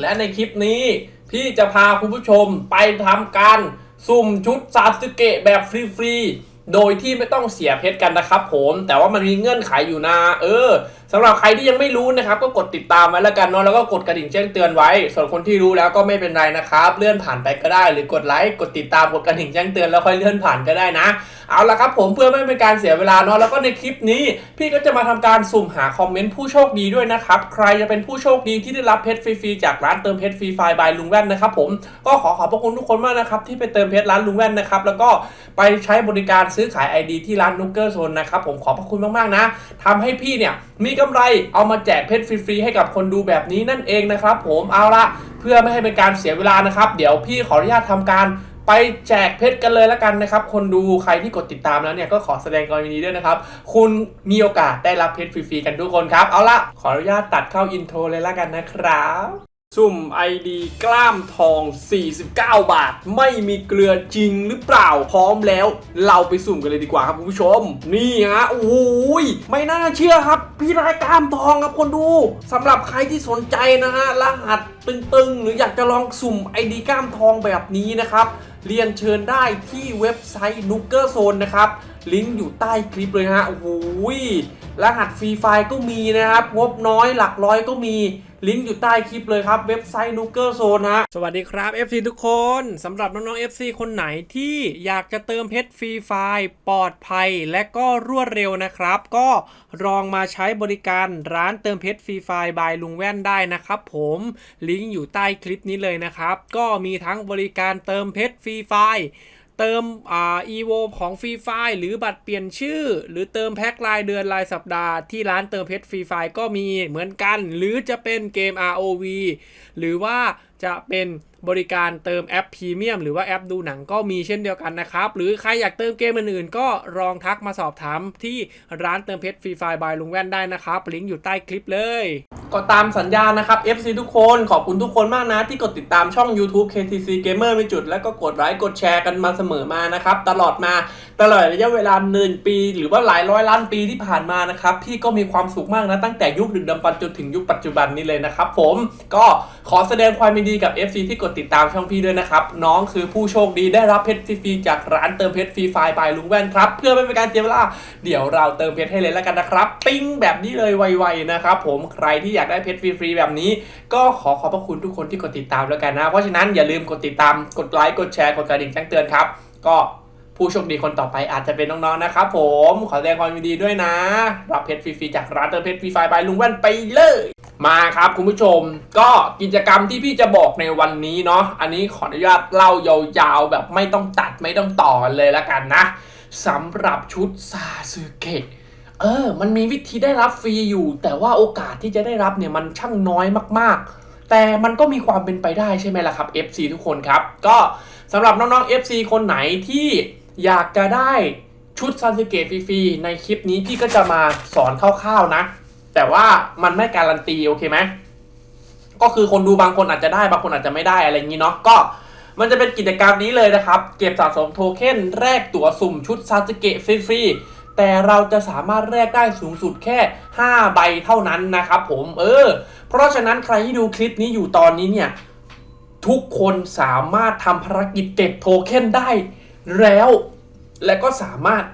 และในคลิปนี้พี่จะพาคุณผู้ชมไปทำการสุ่มชุดซาสึเกะแบบฟรีๆ โดยที่ไม่ต้องเสียเพชรกันนะครับผม แต่ว่ามันมีเงื่อนไขอยู่นะ เออสำหรับใครที่ยังไม่รู้นะครับ ก็กดติดตามไว้แล้วกันเนาะแล้วก็กดกระดิ่งแจ้งเตือนไว้ ส่วนคนที่รู้แล้วก็ไม่เป็นไรนะครับ เลื่อนผ่านไปก็ได้ หรือกดไลค์กดติดตามกดกระดิ่งแจ้งเตือนแล้วค่อยเลื่อนผ่านก็ได้นะเอาละครับผมเพื่อไม่เป็นการเสียเวลาเนาะแล้วก็ในคลิปนี้ พี่ก็จะมาทำการสุ่มหาคอมเมนต์ผู้โชคดีด้วยนะครับ ใครจะเป็นผู้โชคดีที่ได้รับเพชรฟรีๆจากร้านเติมเพชรฟรีไฟล์บายลุงแว่นนะครับผมก็ขอขอบพระคุณทุกคนมากนะครับที่ไปเติมเพชรร้านลุงแว่นนะครับแล้วก็ไปใช้บริการซื้อขาย ID ที่ร้านนุกเกอร์โซนนะครับผมขอบพระคุณมากๆนะทำให้พี่เนี่ยมีกำไรเอามาแจกเพชรฟรีๆให้กับคนดูแบบนี้นั่นเองนะครับผมเอาละเพื่อไม่ให้เป็นการเสียเวลานะครับ เดี๋ยวพี่ขออนุญาตทำการ ไปแจกเพชรกันเลยแล้วกันนะครับ คนดูใครที่กดติดตามแล้วเนี่ยก็ขอแสดงความยินดีด้วยนะครับ คุณมีโอกาสได้รับเพชรฟรีๆกันทุกคนครับ เอาละขออนุญาตตัดเข้าอินโทรเลยแล้วกันนะครับสุ่ม ID กล้ามทอง 49 บาท ไม่มีเกลือจริงหรือเปล่าพร้อมแล้ว เราไปสุ่มกันเลยดีกว่าครับคุณผู้ชม นี่ฮะโอ้ยไม่น่าเชื่อครับ พี่รายกล้ามทองครับคนดูสำหรับใครที่สนใจนะฮะรหัสตึงๆ หรืออยากจะลองสุ่ม ID กล้ามทองแบบนี้นะครับ เรียนเชิญได้ที่เว็บไซต์ n o o k e r Zone นะครับ ลิงก์อยู่ใต้คลิปเลยฮะโอ้โหรหัสฟรีไฟล์ก็มีนะครับ งบน้อยหลักร้อยก็มี ลิงก์อยู่ใต้คลิปเลยครับ เว็บไซต์ n o o k e r Zone ฮะ สวัสดีครับ FC ทุกคนสำหรับน้องๆ FC คนไหนที่อยากจะเติมเพชรฟรีไฟล์ปลอดภัยและก็รวดเร็วนะครับ ก็ลองมาใช้บริการร้านเติมเพชรฟรีไฟล์บายลุงแว่นได้นะครับผมลิงก์อยู่ใต้คลิปนี้เลยนะครับ ก็มีทั้งบริการเติมเพชรฟรีไฟล์ เติมอ่า EVO ของฟรีไฟหรือบัตรเปลี่ยนชื่อ หรือเติมแพ็ครายเดือนรายสัปดาห์ที่ร้านเติมเพชรฟรีไฟก็มีเหมือนกัน หรือจะเป็นเกม ROV หรือว่าจะเป็น บริการเติมแอปพรีเมียมหรือว่าแอปดูหนังก็มีเช่นเดียวกันนะครับ หรือใครอยากเติมเกมอื่นๆ ก็ลองทักมาสอบถามที่ร้านเติมเพชรฟรีไฟบายลุงแว่นได้นะครับ ลิงก์อยู่ใต้คลิปเลย ก็ตามสัญญานะครับ FC ทุกคนขอบคุณทุกคนมากนะ ที่กดติดตามช่อง YouTube KTC Gamer ไม่จุด แล้วก็กดไลค์กดแชร์กันมาเสมอมานะครับ ตลอดมาตลอดระยะเวลาหนึ่งปี หรือว่าหลายร้อยล้านปีที่ผ่านมานะครับพี่ก็มีความสุขมากนะตั้งแต่ยุคดึกดำบรรจนถึงยุคปัจจุบันนี้เลยนะครับผมก็ขอแสดงความยินดีกับ FC ที่กดติดตามช่องพี่ด้วยนะครับ น้องคือผู้โชคดีได้รับเพชรฟรีๆจากร้านเติมเพชรฟรีไฟล์บายลุงแว่นครับ เพื่อไม่เป็นการเสียเวลา เดี๋ยวเราเติมเพชรให้เลยแล้วกันนะครับ ปิ้งแบบนี้เลยไวๆนะครับผมใครที่อยากได้เพชรฟรีๆแบบนี้ ก็ขอขอบพระคุณทุกคนที่กดติดตามแล้วกันนะ เพราะฉะนั้นอย่าลืมกดติดตามกดไลค์กดแชร์กดกระดิ่งแจ้งเตือนครับ ก็ผู้โชคดีคนต่อไปอาจจะเป็นน้องๆ นะครับผม ขอแสดงความยินดีด้วยนะ รับเพชรฟรีๆจากร้านเติมเพชรฟรีไฟล์บายลุงแว่นไปเลย มาครับคุณผู้ชมก็กิจกรรมที่พี่จะบอกในวันนี้เนาะอันนี้ขออนุญาตเล่ายาวๆแบบไม่ต้องตัดไม่ต้องต่อกันเลยละกันนะสำหรับชุดซาสึเกะเออ มันมีวิธีได้รับฟรีอยู่ แต่ว่าโอกาสที่จะได้รับเนี่ยมันช่างน้อยมากๆ แต่มันก็มีความเป็นไปได้ใช่ไหมล่ะครับ FC ทุกคนครับ ก็สำหรับน้องๆ FC คนไหนที่อยากจะได้ชุดซาสึเกะฟรีๆในคลิปนี้พี่ก็จะมาสอนคร่าวๆนะ แต่ว่ามันไม่การันตีโอเคไหมก็คือคนดูบางคนอาจจะได้บางคนอาจจะไม่ได้อะไรอย่างนี้เนาะก็มันจะเป็นกิจกรรมนี้เลยนะครับ เก็บสะสมโทเค็นแลกตั๋วสุ่มชุดซาสึเกะฟรีๆแต่เราจะสามารถแลกได้สูงสุดแค่ 5 ใบเท่านั้นนะครับผมเออ เพราะฉะนั้นใครที่ดูคลิปนี้อยู่ตอนนี้เนี่ย ทุกคนสามารถทำภารกิจเก็บโทเค็นได้แล้ว และก็สามารถ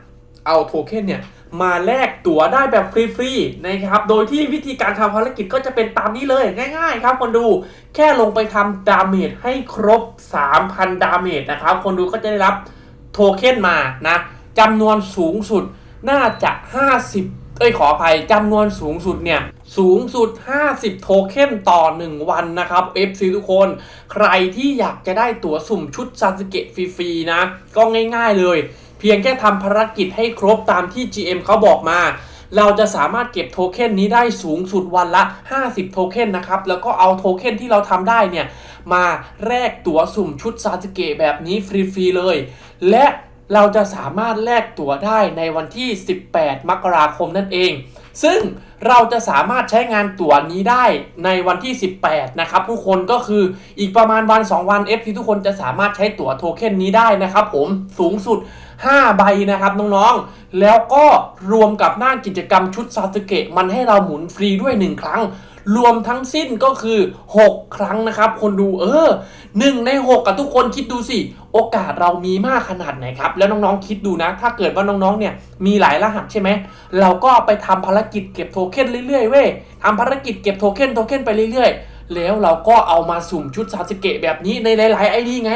เอาโทเค็นเนี่ย มาแลกตั๋วได้แบบฟรีๆนะครับ โดยที่วิธีการทำภารกิจก็จะเป็นตามนี้เลยง่ายๆครับคนดู แค่ลงไปทำดาเมจให้ครบ 3,000 ดาเมจนะครับ คนดูก็จะได้รับโทเค็นมานะจำนวนสูงสุดน่าจะ 50 เอ้ยขออภัยจำนวนสูงสุดเนี่ยสูงสุด 50 โทเค็นต่อ 1 วันนะครับ FC ทุกคน ใครที่อยากจะได้ตั๋วสุ่มชุดซาสึเกะฟรีๆนะ ก็ง่ายๆเลย พียงแค่ทำภารกิจให้ครบตามที่ GM เขาบอกมา เราจะสามารถเก็บโทเค็นนี้ได้สูงสุดวันละ 50 โทเค็นนะครับ แล้วก็เอาโทเค็นที่เราทำได้เนี่ย มาแลกตั๋วสุ่มชุดซาสึเกะแบบนี้ฟรี ๆ เลย และเราจะสามารถแลกตั๋วได้ในวันที่ 18 มกราคมนั่นเอง ซึ่งเราจะสามารถใช้งานตั๋วนี้ได้ในวันที่ 18 นะครับทุกคนก็คืออีกประมาณวัน 2 วัน F ที่ทุกคนจะสามารถใช้ตั๋วโทเค็นนี้ได้นะครับผมสูงสุด 5 ใบนะครับน้องๆ แล้วก็รวมกับหน้ากิจกรรมชุดซาสึเกะมันให้เราหมุนฟรีด้วย 1 ครั้ง รวมทั้งสิ้นก็คือ 6 ครั้งนะครับ คนดูเออหนึ่งใน 6 กับทุกคนคิดดูสิ โอกาสเรามีมากขนาดไหนครับ แล้วน้องๆคิดดูนะ ถ้าเกิดว่าน้องๆเนี่ยมีหลายรหัสใช่ไหม เราก็ไปทำภารกิจเก็บโทเค็นเรื่อยๆเว้ยทำภารกิจเก็บโทเค็นโทเค็นไปเรื่อยๆ แล้วเราก็เอามาสุ่มชุดซาสึเกะแบบนี้ในหลายๆไอดีไง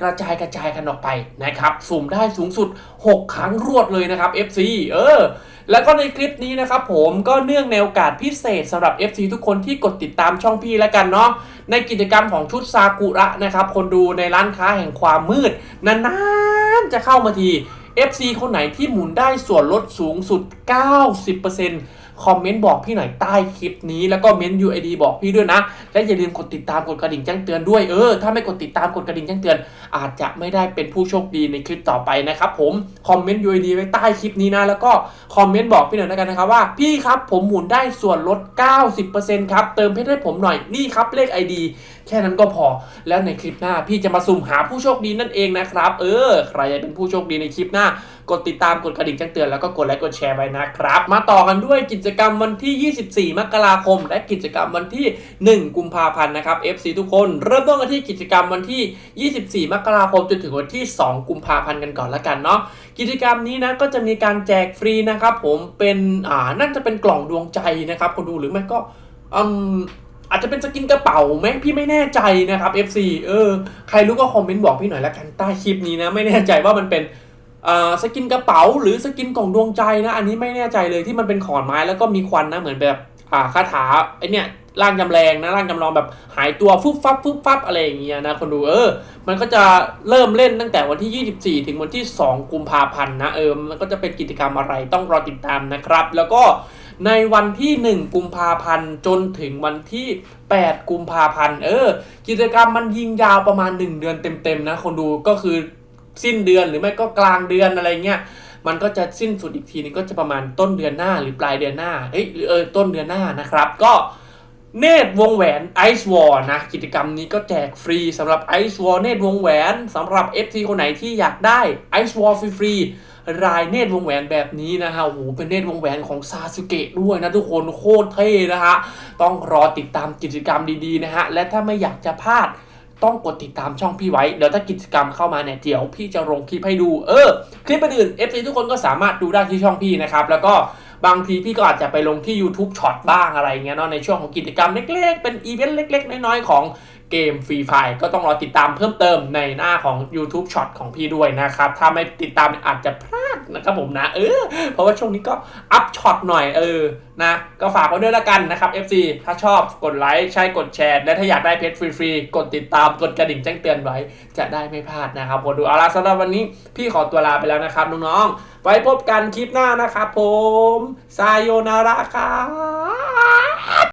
กระจายกระจายกันออกไปนะครับ สุ่มได้สูงสุด 6 ครั้งรวดเลยนะครับ FC เออ แล้วก็ในคลิปนี้นะครับผมก็เนื่องในโอกาสพิเศษสำหรับ FC ทุกคนที่กดติดตามช่องพี่แล้วกันเนาะในกิจกรรมของชุดซากุระนะครับ คนดูในร้านค้าแห่งความมืดนานๆจะเข้ามาที FC คนไหนที่หมุนได้ส่วนลดสูงสุด 90% คอมเมนต์บอกพี่หน่อยใต้คลิปนี้แล้วก็เมนต์ UID บอกพี่ด้วยนะ และอย่าลืมกดติดตามกดกระดิ่งแจ้งเตือนด้วยเออถ้าไม่กดติดตามกดกระดิ่งแจ้งเตือน อาจจะไม่ได้เป็นผู้โชคดีในคลิปต่อไปนะครับผมคอมเมนต์ UID ไว้ใต้คลิปนี้นะแล้วก็คอมเมนต์บอกพี่หน่อยแล้วกันนะครับว่าพี่ครับผมหมุนได้ส่วนลด 90%ครับเติมเพชรให้ผมหน่อยนี่ครับเลข ID แค่นั้นก็พอ แล้วในคลิปหน้าพี่จะมาสุ่มหาผู้โชคดีนั่นเองนะครับ เออ ใครจะเป็นผู้โชคดีในคลิปหน้ากดติดตามกดกระดิ่งแจ้งเตือนแล้วก็กดไลค์กดแชร์ไว้นะครับ มาต่อกันด้วยกิจกรรมวันที่ 24 มกราคม และกิจกรรมวันที่ 1 กุมภาพันธ์นะครับ FC ทุกคนเริ่มต้นกันที่กิจกรรมวันที่ 24 มกราคมจนถึงวันที่ 2 กุมภาพันธ์กันก่อนละกันเนาะกิจกรรมนี้นะก็จะมีการแจกฟรีนะครับ ผมเป็นอ่าน่าจะเป็นกล่องดวงใจนะครับคนดูหรือไม่ก็อืม อาจจะเป็นสกินกระเป๋าไหมพี่ไม่แน่ใจนะครับ FC เออใครรู้ก็คอมเมนต์บอกพี่หน่อยละกันใต้คลิปนี้นะ ไม่แน่ใจว่ามันเป็นอ่าสกินกระเป๋าหรือสกินกล่องดวงใจนะ อันนี้ไม่แน่ใจเลยที่มันเป็นขอนไม้แล้วก็มีควันนะเหมือนแบบอ่าคาถาไอเนี่ยร่างจำแรงนะร่างจำลองแบบหายตัวฟุบฟับฟุบฟับอะไรอย่างเงี้ยนะคนดูเออ มันก็จะเริ่มเล่นตั้งแต่วันที่ 24 ถึงวันที่ 2 กุมภาพันธ์นะเออมันก็จะเป็นกิจกรรมอะไรต้องรอติดตามนะครับ แล้วก็ ในวันที่ 1 กุมภาพันธ์จนถึงวันที่ 8 กุมภาพันธ์เออ กิจกรรมมันยิงยาวประมาณ 1 เดือนเต็มๆนะคนดูก็คือสิ้นเดือนหรือไม่ก็กลางเดือนอะไรเงี้ยมันก็จะสิ้นสุดอีกทีนึงก็จะประมาณต้นเดือนหน้าหรือปลายเดือนหน้าเอ้ยเออต้นเดือนหน้านะครับ ก็เนตรวงแหวนไอซ์วอลนะกิจกรรมนี้ก็แจกฟรีสำหรับไอซ์วอลเนตรวงแหวนสำหรับ FC คนไหนที่อยากได้ไอซ์วอลฟรีๆ รายเนตรวงแหวนแบบนี้นะฮะโอ้โหเป็นเนตรวงแหวนของซาสึเกะด้วยนะทุกคนโคตรเท่นะฮะต้องรอติดตามกิจกรรมดีๆนะฮะและถ้าไม่อยากจะพลาดต้องกดติดตามช่องพี่ไว้ เดี๋ยวถ้ากิจกรรมเข้ามาเนี่ยเดี๋ยวพี่จะลงคลิปให้ดู เออ คลิปอื่นๆ FC ทุกคนก็สามารถดูได้ที่ช่องพี่นะครับ แล้วก็บางทีพี่ก็อาจจะไปลงที่ YouTube ช็อตบ้างอะไรเงี้ยเนาะในช่วงของกิจกรรมเล็กๆ เป็นอีเวนต์เล็ก ๆ น้อยๆ ของ เกมฟรีไฟก็ต้องรอติดตามเพิ่มเติมในหน้าของ YouTube ช็อตของพี่ด้วยนะครับ ถ้าไม่ติดตามอาจจะพลาดนะครับผมนะ เออ เพราะว่าช่วงนี้ก็อัพช็อตหน่อยเออนะ ก็ฝากไว้ด้วยละกันนะครับ FC ถ้าชอบกดไลค์ใช่กดแชร์และถ้าอยากได้เพจฟรีๆ กดติดตามกดกระดิ่งแจ้งเตือนไว้ จะได้ไม่พลาดนะครับคนดูเอาละสำหรับวันนี้พี่ขอตัวลาไปแล้วนะครับน้องๆไว้พบกันคลิปหน้านะครับผมซายโยนาระครับ